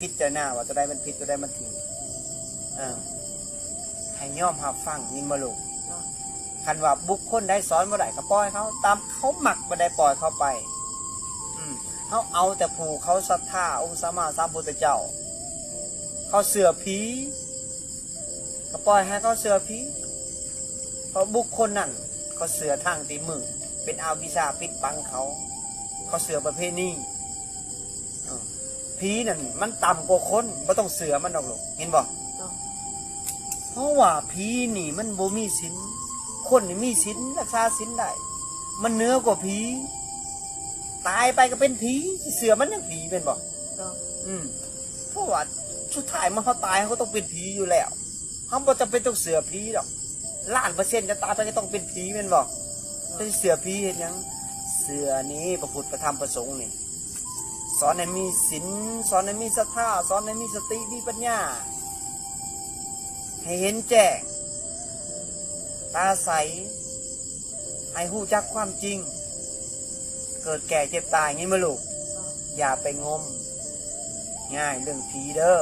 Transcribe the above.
พิจารณาว่าตัวใดมันผิดตัวใดมันถูกเออให้ย่อมหับฟังยินมลูกคันว่าบุคคลได้สอนบ่ได้ก็ปล่อยเขาตามเขาหมักบ่ได้ปล่อยเขาไป อืมเขาเอาแต่ผู้เขาศรัทธาองค์สมมาสัมพุทธเจ้า เขาเสือผีก็ปล่อยให้เขาเสือผีเพราะบุคคลนั่นเขาเสือทางตีมือเป็นอาวิชาปิดบังเขา เขาเสือประเภทนี้ ผีนั่นมันต่ำกว่าคนไม่ต้องเสือมันดอกหรอกเห็นบ่เนาะเพราะว่าผีนี่มันบ่มีศีลคนนี่มีศีลรักษาศีลได้ มันเหนือกว่าผีตายไปก็เป็นผีเสือมันยังผีเป็นบ่เนาะอืมเพราะว่าสุดท้ายมันเขาตายเขาก็ต้องเป็นผีอยู่แล้วเขาบ่จำเป็นต้องเสือผีหรอกล้านเปอร์เซ็นต์จะตายไปก็ต้องเป็นผีเป็นบ่จะเสือผีเห็นหยังเสือนี้ประพุทธประธรรมประสงค์นี่ สอนให้มีศีลสอนให้มีศรัทธาสอนให้มีสติมีปัญญา ให้เห็นแจ้งตาใส ให้หู้จักความจริง เกิดแก่เจ็บตายงี้มาลูก อย่าไปงม ง่ายเรื่องผีเด้อ